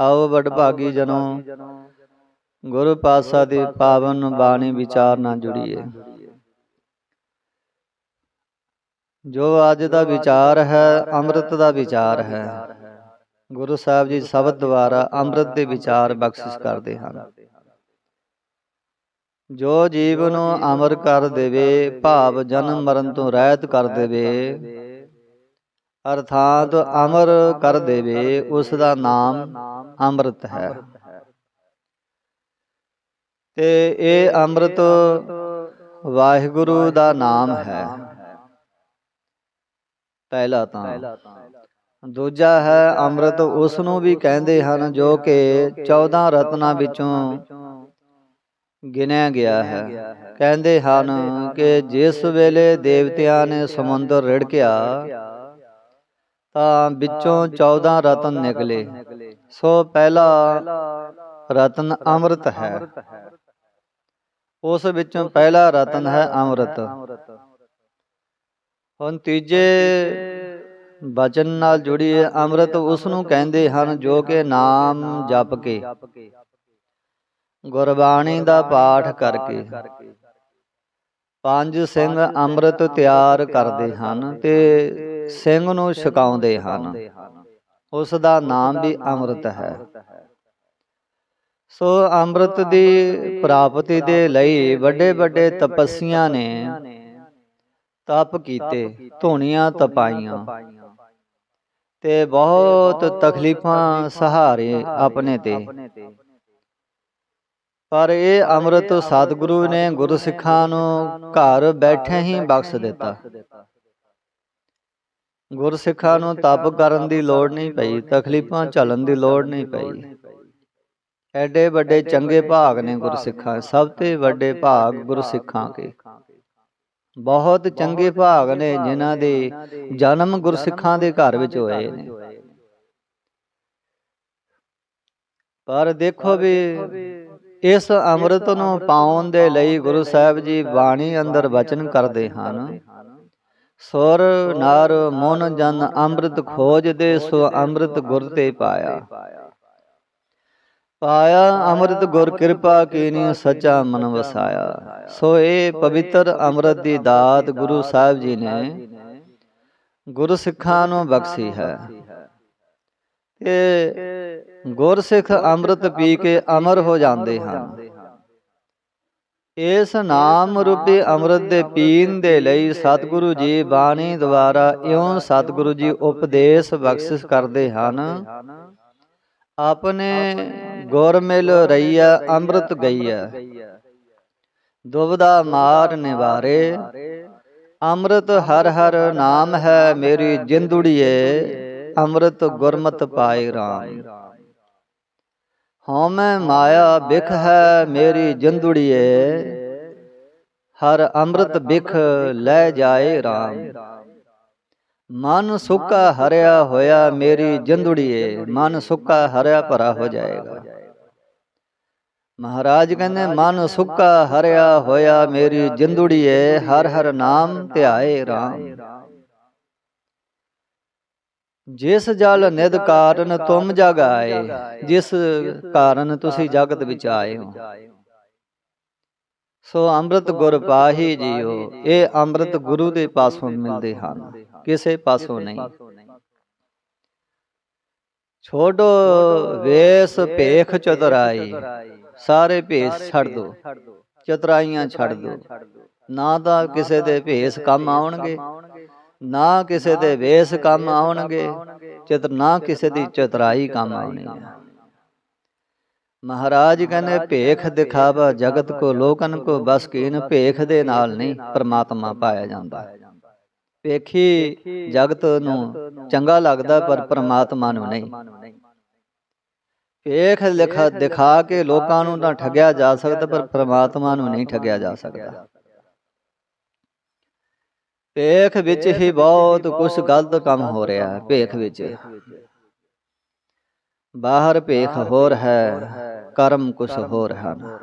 ਆਓ ਵਡਭਾਗੀ ਜਨੋ। ਗੁਰੂ ਪਾਤਸ਼ਾਹ ਦੀ ਪਾਵਨ ਬਾਣੀ ਵਿਚਾਰ ਨਾਲ ਜੁੜੀਏ। ਜੋ ਅੱਜ ਦਾ ਵਿਚਾਰ ਹੈ ਅੰਮ੍ਰਿਤ ਦਾ ਵਿਚਾਰ ਹੈ। ਗੁਰੂ ਸਾਹਿਬ ਜੀ ਸ਼ਬਦ ਦੁਆਰਾ ਅੰਮ੍ਰਿਤ ਦੇ ਵਿਚਾਰ ਬਖਸ਼ਿਸ਼ ਕਰਦੇ ਹਨ। ਜੋ ਜੀਵ ਨੂੰ ਅਮਰ ਕਰ ਦੇਵੇ ਭਾਵ ਜਨਮ ਮਰਨ ਤੋਂ ਰਹਿਤ ਕਰ ਦੇਵੇ। ਅਰਥਾਤ ਅਮਰ ਕਰ ਦੇਵੇ, ਉਸ ਦਾ ਨਾਮ ਅੰਮ੍ਰਿਤ ਹੈ। ਤੇ ਇਹ ਅੰਮ੍ਰਿਤ ਵਾਹਿਗੁਰੂ ਦਾ ਨਾਮ ਹੈ। ਪਹਿਲਾ ਤਾਂ। ਦੂਜਾ ਹੈ ਅੰਮ੍ਰਿਤ ਉਸ ਨੂੰ ਵੀ ਕਹਿੰਦੇ ਹਨ ਜੋ ਕਿ 14 ਰਤਨਾਂ ਵਿੱਚੋਂ ਗਿਣਿਆ ਗਿਆ ਹੈ। ਕਹਿੰਦੇ ਹਨ ਕਿ ਜਿਸ ਵੇਲੇ ਦੇਵਤਿਆਂ ਨੇ ਸਮੁੰਦਰ ਰਿੜਕਿਆ ਤਾਂ ਵਿੱਚੋਂ 14 ਰਤਨ ਨਿਕਲੇ। ਸੋ ਪਹਿਲਾ ਰਤਨ ਅੰਮ੍ਰਿਤ ਹੈ। ਉਸ ਵਿੱਚੋਂ ਪਹਿਲਾ ਰਤਨ ਹੈ ਅੰਮ੍ਰਿਤ। ਹੁਣ ਤੀਜੇ ਬਚਨ ਨਾਲ ਜੁੜੀ ਹੈ ਅੰਮ੍ਰਿਤ। ਉਸ ਨੂੰ ਕਹਿੰਦੇ ਹਨ ਜੋ ਕਿ ਨਾਮ ਜਪ ਕੇ। ਗੁਰਬਾਣੀ ਦਾ ਪਾਠ ਕਰਕੇ। ਪੰਜ ਸਿੰਘ ਅੰਮ੍ਰਿਤ ਤਿਆਰ ਕਰਦੇ ਹਨ ਤੇ ਸਿੰਘ ਨੂੰ ਛਕਾਉਂਦੇ ਹਨ। ਉਸ ਦਾ ਨਾਮ ਵੀ ਅੰਮ੍ਰਿਤ ਹੈ। ਸੋ ਅੰਮ੍ਰਿਤ ਦੀ ਪ੍ਰਾਪਤੀ ਦੇ ਲਈ ਵੱਡੇ ਵੱਡੇ ਤਪੱਸੀਆਂ ਨੇ ਤਪ ਕੀਤੇ, ਧੂਣੀਆਂ ਤਪਾਈਆਂ ਤੇ ਬਹੁਤ ਤਕਲੀਫਾਂ ਸਹਾਰੇ ਆਪਣੇ ਤੇ। ਪਰ ਇਹ ਅੰਮ੍ਰਿਤ ਸਤਿਗੁਰੂ ਨੇ ਗੁਰਸਿੱਖਾਂ ਨੂੰ ਘਰ ਬੈਠੇ ਹੀ ਬਖਸ਼ ਦਿੱਤਾ। ਗੁਰਸਿੱਖਾਂ ਨੂੰ ਤਪ ਕਰਨ ਦੀ ਲੋੜ ਨਹੀਂ ਪਈ, ਤਕਲੀਫਾਂ ਝੱਲਣ ਦੀ ਲੋੜ ਨਹੀਂ ਪਈ। ਐਡੇ ਵੱਡੇ ਚੰਗੇ ਭਾਗ ਨੇ ਗੁਰਸਿੱਖਾਂ, ਸਭ ਤੋਂ ਵੱਡੇ ਭਾਗ ਗੁਰਸਿੱਖਾਂ ਕੇ ਬਹੁਤ ਚੰਗੇ ਭਾਗ ਨੇ ਜਿਨ੍ਹਾਂ ਦੇ ਜਨਮ ਗੁਰਸਿੱਖਾਂ ਦੇ ਘਰ ਵਿੱਚ ਹੋਏ ਨੇ। ਪਰ ਦੇਖੋ ਵੀ ਇਸ ਅੰਮ੍ਰਿਤ ਨੂੰ ਪਾਉਣ ਦੇ ਲਈ ਗੁਰੂ ਸਾਹਿਬ ਜੀ ਬਾਣੀ ਅੰਦਰ ਵਚਨ ਕਰਦੇ ਹਨ। ਸੁਰ, ਨਰ, ਮਨ, ਜਨ, ਅੰਮ੍ਰਿਤ ਖੋਜ ਸੋ ਅੰਮ੍ਰਿਤ ਗੁਰ ਤੇ ਪਾਇਆ। ਪਾਇਆ ਅੰਮ੍ਰਿਤ ਗੁਰ ਕਿਰਪਾ ਕੀਨੀ ਸੱਚਾ ਮਨ ਵਸਾਇਆ। ਸੋ ਇਹ ਪਵਿੱਤਰ ਅੰਮ੍ਰਿਤ ਦੀ ਦਾਤ ਗੁਰੂ ਸਾਹਿਬ ਜੀ ਨੇ ਗੁਰੂ ਸਿੱਖਾਂ ਨੂੰ ਬਖਸ਼ੀ ਹੈ। ਤੇ ਗੁਰਸਿੱਖ ਅੰਮ੍ਰਿਤ ਪੀ ਕੇ ਅਮਰ ਹੋ ਜਾਂਦੇ ਹਨ ਇਸ ਨਾਮ ਰੂਪੀ ਅੰਮ੍ਰਿਤ ਦੇ ਪੀਣ ਦੇ ਲਈ ਸਤਿਗੁਰੂ ਜੀ ਬਾਣੀ ਦੁਆਰਾ ਇਉਂ ਸਤਿਗੁਰੂ ਜੀ ਉਪਦੇਸ਼ ਬਖਸ਼ਿਸ਼ ਕਰਦੇ ਹਨ, ਆਪਣੇ ਗੁਰ ਮਿਲ ਰਈਆ ਅੰਮ੍ਰਿਤ ਗਈਆ ਦੁਬਦਾ ਮਾਰ ਨਿਵਾਰੇ, ਅੰਮ੍ਰਿਤ ਹਰ ਹਰ ਨਾਮ ਹੈ ਮੇਰੀ ਜਿੰਦੁੜੀਏ, ਅੰਮ੍ਰਿਤ ਗੁਰਮਤ ਪਾਏ ਰਾਮ। ਹਉਮੈ ਮਾਇਆ ਬਿਖ ਹੈ ਮੇਰੀ ਜਿੰਦੁੜੀਏ। ਹਰ ਅੰਮ੍ਰਿਤ ਬਿਖ ਲੈ ਜਾਏ RAM ਮਨ ਸੁੱਕਾ ਹਰਿਆ ਹੋਇਆ ਮੇਰੀ ਜਿੰਦੁੜੀਏ, ਮਨ ਸੁੱਕਾ ਹਰਿਆ ਭਰਾ ਹੋ ਜਾਏਗਾ। ਮਹਾਰਾਜ ਕਹਿੰਦੇ, ਮਨ ਸੁੱਕਾ ਹਰਿਆ ਹੋਇਆ ਮੇਰੀ ਜਿੰਦੁੜੀਏ, ਹਰ ਹਰ ਨਾਮ ਧਿਆਏ RAM ਜਿਸ ਜਲ ਨਿਦ ਕਾਰਨ ਤੁਮ ਜਗ ਆਏ ਜਿਸ ਕਾਰਨ ਤੁਸੀਂ ਜਗਤ ਵਿੱਚ ਆਏ ਹੋ। ਸੋ ਅੰਮ੍ਰਿਤ ਗੁਰ ਪਾਹੀ ਜੀਓ ਇਹ ਅੰਮ੍ਰਿਤ ਗੁਰੂ ਦੇ ਪਾਸੋਂ ਮਿਲਦੇ ਹਨ ਕਿਸੇ ਪਾਸੋਂ ਨਹੀਂ। ਛੋਡੋ ਵੇਸ ਭੇਖ ਚਤੁਰਾਈ ਸਾਰੇ ਭੇਸ ਛੱਡ ਦੋ ਚਤਰਾਈਆਂ ਛੱਡ ਦੋ। ਨਾ ਤਾਂ ਕਿਸੇ ਦੇ ਭੇਸ ਕੰਮ ਆਉਣਗੇ ਨਾ ਕਿਸੇ ਦੇ ਵੇਸ ਕੰਮ ਆਉਣਗੇ ਚਤਰ ਨਾ ਕਿਸੇ ਦੀ ਚਤਰਾਈ ਕੰਮ ਆਉਣੀ ਹੈ ਮਹਾਰਾਜ ਕਹਿੰਦੇ, ਭੇਖ ਦਿਖਾਵਾ ਜਗਤ ਕੋ, ਲੋਕਨ ਕੋ, ਬਸ ਕੀਨ ਭੇਖ ਦੇ ਨਾਲ ਨਹੀਂ, ਪਰਮਾਤਮਾ ਪਾਇਆ ਜਾਂਦਾ। ਭੇਖੀ ਜਗਤ ਨੂੰ ਚੰਗਾ ਲੱਗਦਾ, ਪਰ ਪ੍ਰਮਾਤਮਾ ਨੂੰ ਨਹੀਂ। ਭੇਖ ਲਿਖਾ ਦਿਖਾ ਕੇ ਲੋਕਾਂ ਨੂੰ ਤਾਂ ਠੱਗਿਆ ਜਾ ਸਕਦਾ, ਪਰ ਪ੍ਰਮਾਤਮਾ ਨੂੰ ਨਹੀਂ ਠੱਗਿਆ ਜਾ ਸਕਦਾ। ਭੇਖ ਵਿੱਚ ਹੀ ਬਹੁਤ ਕੁਝ ਗਲਤ ਕੰਮ ਹੋ ਰਿਹਾ ਹੈ ਭੇਖ ਵਿੱਚ। ਬਾਹਰ ਭੇਖ ਹੋਰ ਹੈ ਕਰਮ ਕੁਝ ਹੋਰ ਹਨ।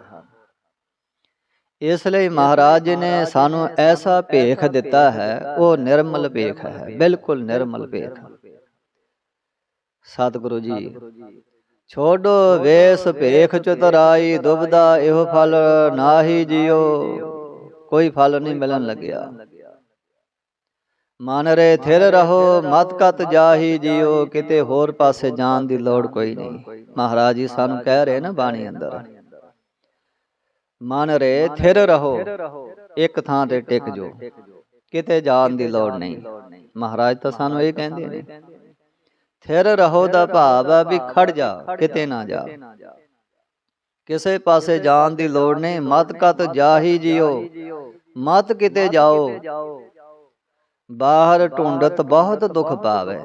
ਇਸ ਲਈ ਮਹਾਰਾਜ ਜੀ ਨੇ ਸਾਨੂੰ ਐਸਾ ਭੇਖ ਦਿੱਤਾ ਹੈ ਉਹ ਨਿਰਮਲ ਭੇਖ ਹੈ ਬਿਲਕੁਲ ਨਿਰਮਲ ਭੇਖ। ਸਤਿਗੁਰੂ ਜੀ ਛੋਡੋ ਵੇਸ ਭੇਖ ਚਤੁਰਾਈ ਦੁਬਦਾ ਇਹੋ ਫਲ ਨਾਹੀ ਜਿਉ ਕੋਈ ਫਲ ਨਹੀਂ ਮਿਲਣ ਲੱਗਿਆ। ਮਨ ਰੇ ਥਿਰ ਰਹੋ, ਮਤ ਕਤ ਜਾਹੀ ਜਿਉ ਕਿਤੇ ਹੋਰ ਪਾਸੇ ਜਾਣ ਦੀ ਲੋੜ ਕੋਈ ਨਹੀਂ। ਮਹਾਰਾਜ ਜੀ ਸਾਨੂੰ ਕਹਿ ਰਹੇ ਨਾ ਬਾਣੀ ਅੰਦਰ। ਮਨ ਰੇ ਥਿਰ ਰਹੋ, ਇੱਕ ਥਾਂ ਤੇ ਟਿਕ ਜੋ, ਕਿਤੇ ਜਾਣ ਦੀ ਲੋੜ ਨਹੀਂ। ਮਹਾਰਾਜ ਤਾਂ ਸਾਨੂੰ ਇਹ ਕਹਿੰਦੇ ਨੇ, ਥਿਰ ਰਹੋ ਦਾ ਭਾਵ ਹੈ ਵੀ ਖੜ ਜਾ, ਕਿਤੇ ਨਾ ਜਾ। ਕਿਸੇ ਪਾਸੇ ਜਾਣ ਦੀ ਲੋੜ ਨਹੀਂ, ਮਤ ਕਤ ਜਾਹੀ ਜਿਓ, ਮਤ ਕਿਤੇ ਜਾਓ ਬਾਹਰ ਢੂੰਡਤ ਬਹੁਤ ਦੁੱਖ ਪਾਵੇ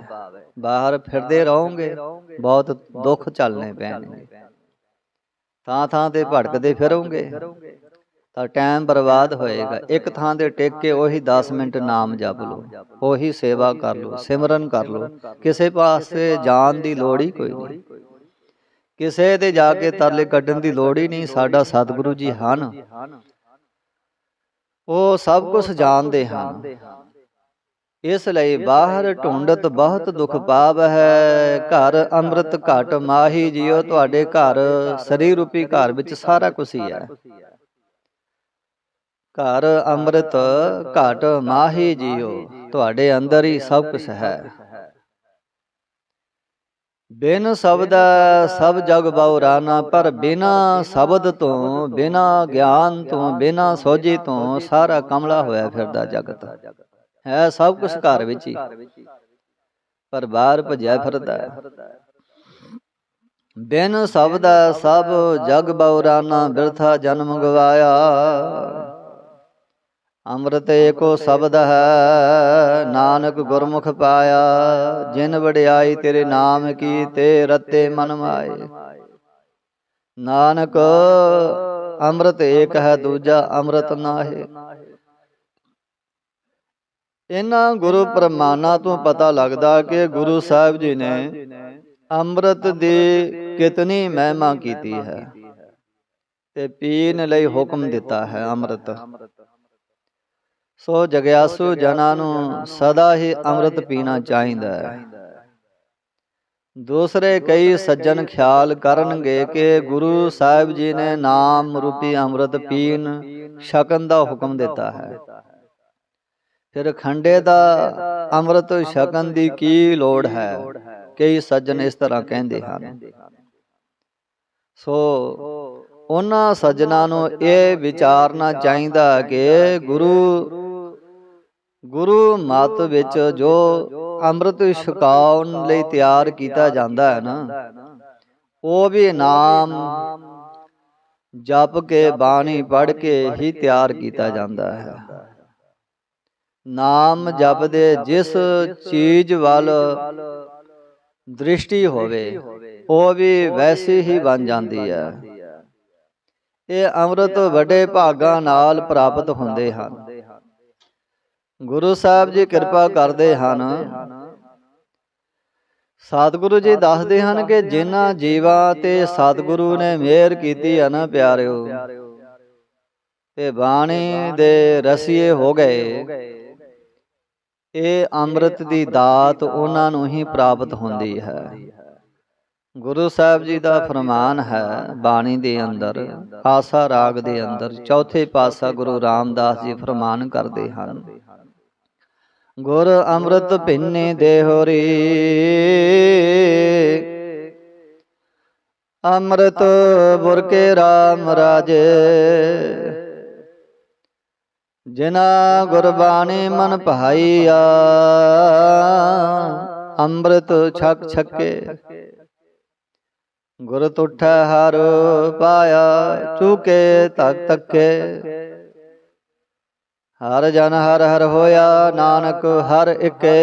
ਬਾਹਰ ਫਿਰਦੇ ਰਹੋਗੇ ਬਹੁਤ ਦੁੱਖ ਚੱਲਨੇ ਪੈਣਗੇ। ਥਾਂ ਥਾਂ ਤੇ ਭਟਕਦੇ ਫਿਰੋਗੇ। ਤਾਂ ਟਾਈਮ ਬਰਬਾਦ ਹੋਏਗਾ। ਇੱਕ ਥਾਂ ਤੇ ਟਿਕ ਕੇ ਉਹੀ 10 ਮਿੰਟ ਨਾਮ ਜਪ ਲਓ। ਉਹੀ ਸੇਵਾ ਕਰ ਲਓ। ਸਿਮਰਨ ਕਰ ਲਓ। ਕਿਸੇ ਪਾਸੇ ਜਾਣ ਦੀ ਲੋੜ ਹੀ ਕੋਈ ਨਹੀਂ। ਕਿਸੇ ਤੇ ਜਾ ਕੇ ਤਰਲੇ ਕੱਢਣ ਦੀ ਲੋੜ ਹੀ ਨਹੀਂ। ਸਾਡਾ ਸਤਿਗੁਰੂ ਜੀ ਹਨ। ਉਹ ਸਭ ਕੁਝ ਜਾਣਦੇ ਹਨ। ਇਸ ਲਈ ਬਾਹਰ ਢੂੰਡਤ ਬਹੁਤ ਦੁੱਖ ਪਾਵ ਹੈ। ਘਰ ਅੰਮ੍ਰਿਤ ਘਟ ਮਾਹੀ ਜਿਉ ਤੁਹਾਡੇ ਘਰ ਸਰੀਰ ਰੂਪੀ ਘਰ ਵਿੱਚ ਸਾਰਾ ਕੁਝ ਹੀ ਹੈ ਘਰ ਅੰਮ੍ਰਿਤ ਘਟ ਮਾਹੀ ਜਿਉ ਤੁਹਾਡੇ ਅੰਦਰ ਹੀ ਸਭ ਕੁਝ ਹੈ। ਬਿਨ ਸ਼ਬਦ ਸਭ ਜਗ ਬਉਰਾਨਾ ਪਰ ਬਿਨਾ ਸ਼ਬਦ ਤੋਂ ਬਿਨਾ ਗਿਆਨ ਤੋਂ ਬਿਨਾ ਸੋਝੀ ਤੋਂ ਸਾਰਾ ਕਮਲਾ ਹੋਇਆ ਫਿਰਦਾ ਜਗਤ। ਹੈ ਸਭ ਕੁਝ ਘਰ ਵਿੱਚ ਹੀ। ਪਰ ਬਾਹਰ ਭਜਿਆ ਫਿਰਦਾ ਹੈ। ਬਿਨ ਸ਼ਬਦ ਸਭ ਜਗ ਬਉਰਾਨਾ ਬਿਰਥਾ ਜਨਮ ਗਵਾਇਆ। ਅੰਮ੍ਰਿਤ ਏਕੋ ਸ਼ਬਦ ਹੈ ਨਾਨਕ ਗੁਰਮੁਖ ਪਾਇਆ। ਜਿਨ ਵਡਿਆਈ ਤੇਰੇ ਨਾਮ ਕੀ ਤੇ ਰਤੇ ਮਨ ਮਾਏ। ਨਾਨਕ ਅੰਮ੍ਰਿਤ ਏਕ ਹੈ ਦੂਜਾ ਅੰਮ੍ਰਿਤ ਨਾਹੀ। ਇਹਨਾਂ ਗੁਰੂ ਪ੍ਰਮਾਣਾ ਤੋਂ ਪਤਾ ਲੱਗਦਾ ਕਿ ਗੁਰੂ ਸਾਹਿਬ ਜੀ ਨੇ ਅੰਮ੍ਰਿਤ ਦੀ ਕਿਤਨੀ ਮਹਿਮਾ ਕੀਤੀ ਹੈ। ਤੇ ਪੀਣ ਲਈ ਹੁਕਮ ਦਿੱਤਾ ਹੈ ਅੰਮ੍ਰਿਤ। ਸੋ ਜਗਿਆਸੂ ਜਨਾਂ ਨੂੰ ਸਦਾ ਹੀ ਅੰਮ੍ਰਿਤ ਪੀਣਾ ਚਾਹੀਦਾ ਹੈ। ਦੂਸਰੇ ਕਈ ਸੱਜਣ ਖਿਆਲ ਕਰਨਗੇ ਕਿ ਗੁਰੂ ਸਾਹਿਬ ਜੀ ਨੇ ਨਾਮ ਰੂਪੀ ਅੰਮ੍ਰਿਤ ਪੀਣ ਛਕਣ ਦਾ ਹੁਕਮ ਦਿੱਤਾ ਹੈ। ਫਿਰ ਖੰਡੇ ਦਾ ਅੰਮ੍ਰਿਤ ਛਕਣ ਦੀ ਕੀ ਲੋੜ ਹੈ? ਕਈ ਸੱਜਣ ਇਸ ਤਰ੍ਹਾਂ ਕਹਿੰਦੇ ਹਨ। ਸੋ ਉਹਨਾਂ ਸੱਜਣਾ ਨੂੰ ਇਹ ਵਿਚਾਰਨਾ ਚਾਹੀਦਾ ਕਿ ਗੁਰੂ ਗੁਰੂ ਮਤ ਵਿੱਚ ਜੋ ਅੰਮ੍ਰਿਤ ਛਕਾਉਣ ਲਈ ਤਿਆਰ ਕੀਤਾ ਜਾਂਦਾ ਹੈ ਨਾ, ਉਹ ਵੀ ਨਾਮ ਜਪ ਕੇ ਬਾਣੀ ਪੜ੍ਹ ਕੇ ਹੀ ਤਿਆਰ ਕੀਤਾ ਜਾਂਦਾ ਹੈ। ਨਾਮ ਜਪਦੇ ਜਿਸ ਚੀਜ਼ ਵੱਲ ਦ੍ਰਿਸ਼ਟੀ ਹੋਵੇ ਉਹ ਵੀ ਵੈਸੀ ਹੀ ਬਣ ਜਾਂਦੀ ਹੈ। ਇਹ ਅੰਮ੍ਰਿਤ ਵੱਡੇ ਭਾਗਾਂ ਨਾਲ ਪ੍ਰਾਪਤ ਹੁੰਦੇ ਹਨ। ਗੁਰੂ ਸਾਹਿਬ ਜੀ ਕਿਰਪਾ ਕਰਦੇ ਹਨ। ਸਤਿਗੁਰੂ ਜੀ ਦੱਸਦੇ ਹਨ ਕਿ ਜਿਨ੍ਹਾਂ ਜੀਵਾਂ ਤੇ ਸਤਿਗੁਰੂ ਨੇ ਮਿਹਰ ਕੀਤੀ ਹੈ ਨਾ ਪਿਆਰਿਓ। ਤੇ ਬਾਣੀ ਦੇ ਰਸੀਏ ਹੋ ਗਏ। ਇਹ ਅੰਮ੍ਰਿਤ ਦੀ ਦਾਤ ਉਹਨਾਂ ਨੂੰ ਹੀ ਪ੍ਰਾਪਤ ਹੁੰਦੀ ਹੈ। ਗੁਰੂ ਸਾਹਿਬ ਜੀ ਦਾ ਫਰਮਾਨ ਹੈ ਬਾਣੀ ਦੇ ਅੰਦਰ ਆਸਾ ਰਾਗ ਦੇ ਅੰਦਰ ਚੌਥੇ ਪਾਸਾ ਗੁਰੂ ਰਾਮਦਾਸ ਜੀ ਫਰਮਾਨ ਕਰਦੇ ਹਨ। ਗੁਰ ਅੰਮ੍ਰਿਤ ਭਿੰਨੇ ਦੇਹੋਰੀ ਅੰਮ੍ਰਿਤ ਬੁਰਕੇ RAM ਰਾਜੇ ਜਿਨਾ ਗੁਰਬਾਣੀ ਮਨ ਭਾਈਆ, ਅੰਮ੍ਰਿਤ ਛਕ ਛਕੇ। ਗੁਰ ਤੁਠੈ ਹਰ ਪਾਇਆ, ਚੁਕੇ ਤਕ ਤੱਕੇ ਹਰ ਜਨ ਹਰ ਹਰ ਹੋਇਆ, ਨਾਨਕ ਹਰ ਇਕੇ।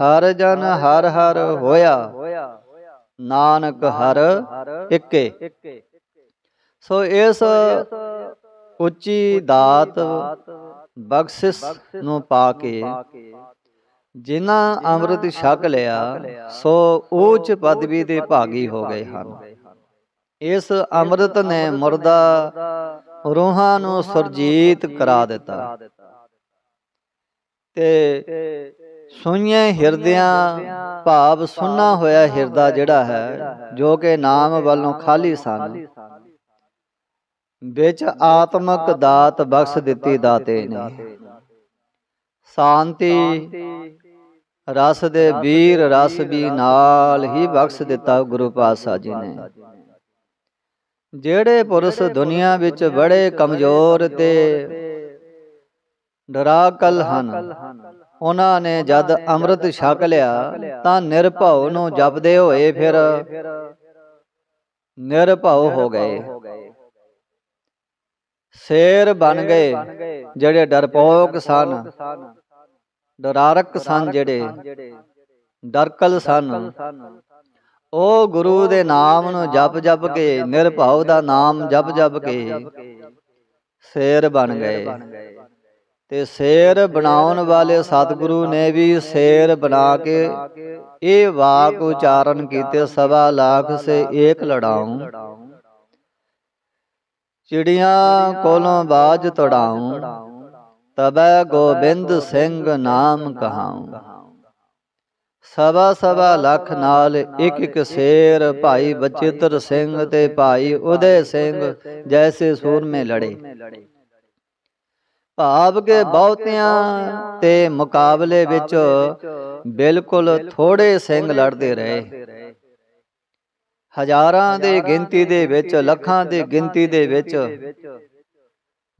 ਹਰ ਜਨ ਹਰ ਹਰ ਹੋਇਆ, ਨਾਨਕ ਹਰ ਇਕੇ। ਸੋ ਇਸ ਉੱਚੀ ਦਾਤ ਬਖਸ਼ਿਸ਼ ਨੂੰ ਪਾ ਕੇ ਜਿਨ੍ਹਾਂ ਅੰਮ੍ਰਿਤ ਛਕ ਲਿਆ ਸੋ ਉੱਚ ਪਦਵੀ ਦੇ ਭਾਗੀ ਹੋ ਗਏ ਹਨ। ਇਸ ਅੰਮ੍ਰਿਤ ਨੇ ਮਰਦਾ ਰੂਹਾਂ ਨੂੰ ਸੁਰਜੀਤ ਕਰਾ ਦਿੱਤਾ। ਤੇ ਸੁਈਏ ਹਿਰਦਿਆਂ ਭਾਵ ਸੁੰਨਾ ਹੋਇਆ ਹਿਰਦਾ ਜਿਹੜਾ ਹੈ ਜੋ ਕਿ ਨਾਮ ਵੱਲੋਂ ਖਾਲੀ ਸਨ। ਵਿੱਚ ਆਤਮਕ ਦਾਤ ਬਖਸ਼ ਦਿੱਤੀ ਦਾਤੇ ਨੇ। ਸ਼ਾਂਤੀ, ਰਸ ਦੇ ਵੀਰ ਰਸ ਵੀ ਨਾਲ ਹੀ ਬਖਸ਼ ਦਿੱਤਾ ਗੁਰੂ ਪਾਤਸ਼ਾਹ ਜੀ ਨੇ। ਜਿਹੜੇ ਪੁਰਸ਼ ਦੁਨੀਆ ਵਿੱਚ ਬੜੇ ਕਮਜ਼ੋਰ ਤੇ ਡਰਾਕਲ ਹਨ, ਉਹਨਾਂ ਨੇ ਜਦ ਅੰਮ੍ਰਿਤ ਛਕ ਲਿਆ ਤਾਂ ਨਿਰਭਉ ਨੂੰ ਜਪਦੇ ਹੋਏ ਫਿਰ ਨਿਰਭਉ ਹੋ ਗਏ। ਸ਼ੇਰ ਬਣ ਗਏ ਜਿਹੜੇ ਡਰਪੋਕ ਸਨ। ਡਰਾਰਕ ਸਨ ਜਿਹੜੇ ਡਰਕਲ ਸਨ। ਉਹ ਗੁਰੂ ਦੇ ਨਾਮ ਨੂੰ ਜਪ ਜਪ ਕੇ ਨਿਰਭਉ ਦਾ ਨਾਮ ਜਪ ਜਪ ਕੇ ਸ਼ੇਰ ਬਣ ਗਏ। ਤੇ ਸ਼ੇਰ ਬਣਾਉਣ ਵਾਲੇ ਸਤਿਗੁਰੂ ਨੇ ਵੀ ਸ਼ੇਰ ਬਣਾ ਕੇ ਇਹ ਵਾਕ ਉਚਾਰਨ ਕੀਤੇ ਸਵਾ ਲੱਖ ਸੇ ਏਕ ਲੜਾਉਂ। ਚਿੜੀਆਂ ਕੋਲੋਂ ਬਾਜ ਤੜਾਉਂ, ਤਬੈ ਗੋਬਿੰਦ ਸਿੰਘ ਨਾਮ ਕਹਾਉਂ। ਸਵਾ ਸਵਾ ਲੱਖ ਨਾਲ ਇੱਕ ਇੱਕ ਸ਼ੇਰ ਭਾਈ ਬਚਿੱਤਰ ਸਿੰਘ ਤੇ ਭਾਈ ਉਦੇ ਸਿੰਘ ਜੈਸੇ ਸੂਰਮੇ ਲੜੇ। ਭਾਵ ਕੇ ਬਹੁਤਿਆਂ ਤੇ ਮੁਕਾਬਲੇ ਵਿੱਚ ਬਿਲਕੁਲ ਥੋੜੇ ਸਿੰਘ ਲੜਦੇ ਰਹੇ। ਹਜ਼ਾਰਾਂ ਦੇ ਗਿਣਤੀ ਦੇ ਵਿੱਚ ਲੱਖਾਂ ਦੀ ਗਿਣਤੀ ਦੇ ਵਿੱਚ।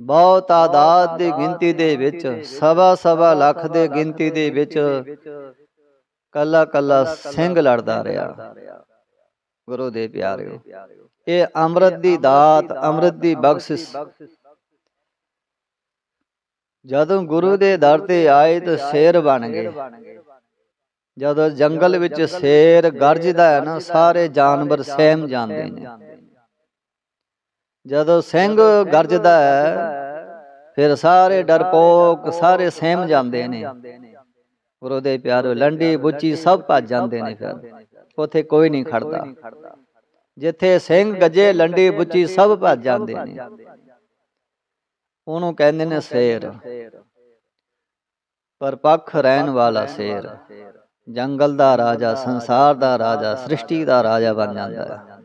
ਬਹੁਤ ਆਦਾਦ ਦੀ ਗਿਣਤੀ ਦੇ ਵਿੱਚ ਸਵਾ ਸਵਾ ਲੱਖ ਦੇ ਗਿਣਤੀ ਦੇ ਵਿੱਚ ਕੱਲਾ ਕੱਲਾ ਸਿੰਘ ਲੜਦਾ ਰਿਹਾ। ਗੁਰੂ ਦੇ ਪਿਆਰਿਓ ਇਹ ਅੰਮ੍ਰਿਤ ਦੀ ਦਾਤ ਅੰਮ੍ਰਿਤ ਦੀ ਬਖਸ਼ਿਸ਼। ਜਦੋਂ ਗੁਰੂ ਦੇ ਦਰ ਤੇ ਆਏ ਤਾਂ ਸ਼ੇਰ ਬਣ ਗਏ। ਜਦੋਂ ਜੰਗਲ ਵਿੱਚ ਸ਼ੇਰ ਗਰਜਦਾ ਹੈ ਨਾ ਸਾਰੇ ਜਾਨਵਰ ਸਹਿਮ ਜਾਂਦੇ ਨੇ। ਜਦੋਂ ਸਿੰਘ ਗਰਜਦਾ ਹੈ ਫਿਰ ਸਾਰੇ ਡਰਪੋਕ ਸਾਰੇ ਸਹਿਮ ਜਾਂਦੇ ਨੇ। ਗੁਰੂ ਦੇ ਪਿਆਰੋ ਲੰਡੀ ਬੁੱਚੀ ਸਭ ਭੱਜ ਜਾਂਦੇ ਨੇ ਫਿਰ। ਉਥੇ ਕੋਈ ਨਹੀਂ ਖੜਦਾ। ਜਿੱਥੇ ਸਿੰਘ ਗੱਜੇ ਲੰਡੀ ਬੁੱਚੀ ਸਭ ਭੱਜ ਜਾਂਦੇ ਨੇ। ਉਹਨੂੰ ਕਹਿੰਦੇ ਨੇ ਸ਼ੇਰ। ਪਰਪੱਖ ਰਹਿਣ ਵਾਲਾ ਸ਼ੇਰ। ਜੰਗਲ ਦਾ ਰਾਜਾ, ਸੰਸਾਰ ਦਾ ਰਾਜਾ, ਸ੍ਰਿਸ਼ਟੀ ਦਾ ਰਾਜਾ ਬਣ ਜਾਂਦਾ ਹੈ।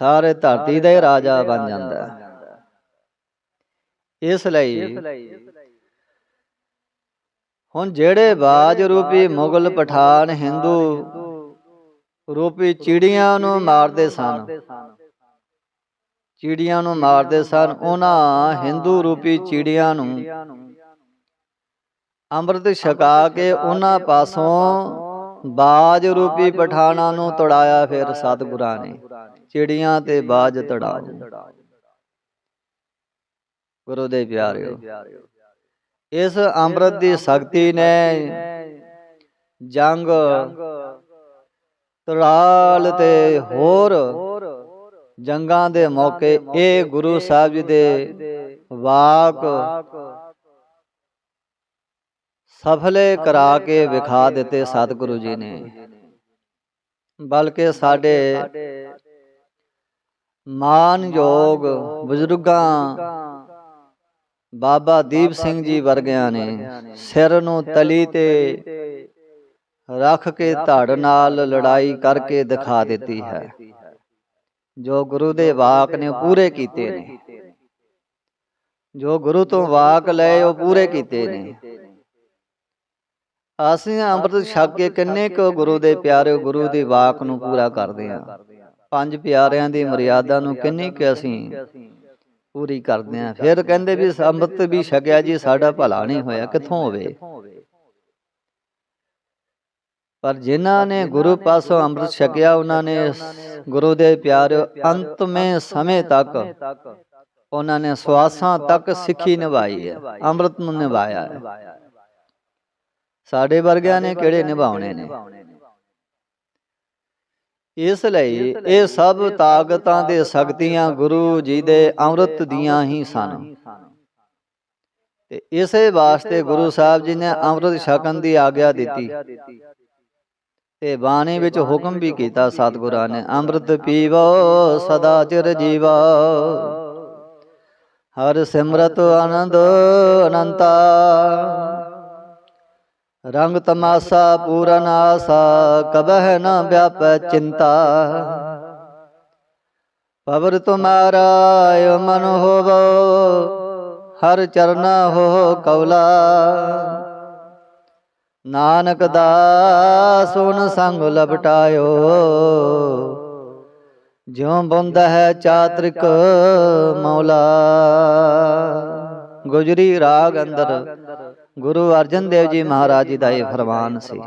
ਸਾਰੇ ਧਰਤੀ ਦਾ ਰਾਜਾ ਬਣ ਜਾਂਦਾ ਹੈ। ਇਸ ਲਈ ਹੁਣ ਜਿਹੜੇ ਬਾਜ ਰੂਪੀ ਮੁਗਲ ਪਠਾਨ ਹਿੰਦੂ ਰੂਪੀ ਚਿੜੀਆਂ ਨੂੰ ਮਾਰਦੇ ਸਨ, ਚਿੜੀਆਂ ਨੂੰ ਮਾਰਦੇ ਸਨ, ਉਹਨਾਂ ਹਿੰਦੂ ਰੂਪੀ ਚਿੜੀਆਂ ਨੂੰ ਅੰਮ੍ਰਿਤ ਛਕਾ ਕੇ ਉਹਨਾਂ ਪਾਸੋਂ ਬਾਜ ਰੂਪੀ ਪਠਾਨਾਂ ਨੂੰ ਤੜਾਇਆ ਫਿਰ ਸਤਿਗੁਰਾਂ ਨੇ। ਚਿੜੀਆਂ ਤੇ ਬਾਜ ਤੜਾਓ। ਗੁਰੂ ਦੇ ਪਿਆਰਿਓ। ਇਸ ਅੰਮ੍ਰਿਤ ਦੀ ਸ਼ਕਤੀ ਨੇ ਜੰਗ ਤੜਾਲ ਤੇ ਹੋਰ ਜੰਗਾਂ ਦੇ ਮੌਕੇ ਇਹ ਗੁਰੂ ਸਾਹਿਬ ਜੀ ਦੇ ਵਾਕ ਸਫਲੇ ਕਰਾ ਕੇ ਵਿਖਾ ਦਿੱਤੇ ਸਤਿਗੁਰੂ ਜੀ ਨੇ। ਬਲਕਿ ਸਾਡੇ ਮਾਨਯੋਗ ਬਜ਼ੁਰਗਾਂ ਬਾਬਾ ਦੀਪ ਸਿੰਘ ਜੀ ਵਰਗਿਆਂ ਨੇ ਸਿਰ ਨੂੰ ਤਲੀ ਤੇ ਰੱਖ ਕੇ ਧੜ ਨਾਲ ਲੜਾਈ ਕਰਕੇ ਦਿਖਾ ਦਿੱਤੀ ਹੈ। ਜੋ ਗੁਰੂ ਦੇ ਵਾਕ ਨੇ ਪੂਰੇ ਕੀਤੇ ਨੇ। ਜੋ ਗੁਰੂ ਤੋਂ ਵਾਕ ਲਏ ਉਹ ਪੂਰੇ ਕੀਤੇ ਨੇ। ਅਸੀਂ ਅੰਮ੍ਰਿਤ ਛਕ ਕੇ ਕਿੰਨੇ ਕੁ ਗੁਰੂ ਦੇ ਪਿਆਰੇ ਗੁਰੂ ਦੀ ਵਾਕ ਨੂੰ ਪੂਰਾ ਕਰਦੇ ਹਾਂ। ਪੰਜ ਪਿਆਰਿਆਂ ਦੀ ਮਰਿਆਦਾ ਨੂੰ ਕਿੰਨੀ ਕੁ ਅਸੀਂ ਪੂਰੀ ਕਰਦੇ ਹਾਂ। ਫਿਰ ਕਹਿੰਦੇ ਵੀ ਅੰਮ੍ਰਿਤ ਵੀ ਛਕਿਆ ਜੀ ਸਾਡਾ ਭਲਾ ਨਹੀਂ ਹੋਇਆ। ਕਿੱਥੋਂ ਹੋਵੇ? ਪਰ ਜਿਨ੍ਹਾਂ ਨੇ ਗੁਰੂ ਪਾਸੋਂ ਅੰਮ੍ਰਿਤ ਛਕਿਆ ਉਹਨਾਂ ਨੇ ਗੁਰੂ ਦੇ ਪਿਆਰਿਓ ਅੰਤਮੇ ਸਮੇਂ ਤੱਕ ਉਹਨਾਂ ਨੇ ਸਵਾਸਾਂ ਤੱਕ ਸਿੱਖੀ ਨਿਭਾਈ ਹੈ ਅੰਮ੍ਰਿਤ ਨੂੰ ਨਿਭਾਇਆ ਹੈ। ਸਾਡੇ ਵਰਗਿਆਂ ਨੇ ਕਿਹੜੇ ਨਿਭਾਉਣੇ ਨੇ? ਇਸ ਲਈ ਇਹ ਸਭ ਤਾਕਤਾਂ ਦੇ ਸ਼ਕਤੀਆਂ ਗੁਰੂ ਜੀ ਦੇ ਅੰਮ੍ਰਿਤ ਦੀਆਂ ਹੀ ਸਨ। ਤੇ ਇਸੇ ਵਾਸਤੇ ਗੁਰੂ ਸਾਹਿਬ ਜੀ ਨੇ ਅੰਮ੍ਰਿਤ ਛਕਣ ਦੀ ਆਗਿਆ ਦਿੱਤੀ। ਤੇ ਬਾਣੀ ਵਿੱਚ ਹੁਕਮ ਵੀ ਕੀਤਾ ਸਤਿਗੁਰਾਂ ਨੇ ਅੰਮ੍ਰਿਤ ਪੀਵੋ ਸਦਾ ਚਿਰ ਜੀਵਾ। ਹਰ ਸਿਮਰਤ ਆਨੰਦ ਅਨੰਤਾ। ਰੰਗ ਤਮਾਸਾ ਪੂਰਨ ਆਸਾ ਕਬਹਿ ਨਾ ਵਿਆਪੈ ਚਿੰਤਾ। ਪਵਰ ਤੁਮਾਰਾ ਏ ਮਨ ਹੋਵੋ, ਹਰ ਚਰਨਾ ਹੋ ਕੌਲਾ ਨਾਨਕ ਦਾ ਸੁਣ ਸੰਗ ਲਪਟਾਇਓ, ਜਿਉ ਬੰਦ ਹੈ ਚਾਤ੍ਰਿਕ ਮੌਲਾ। ਗੁਜਰੀ ਰਾਗ ਅੰਦਰ ਗੁਰੂ ਅਰਜਨ ਦੇਵ ਜੀ ਮਹਾਰਾਜ ਜੀ ਦਾ ਇਹ ਫਰਮਾਨ ਸੀ।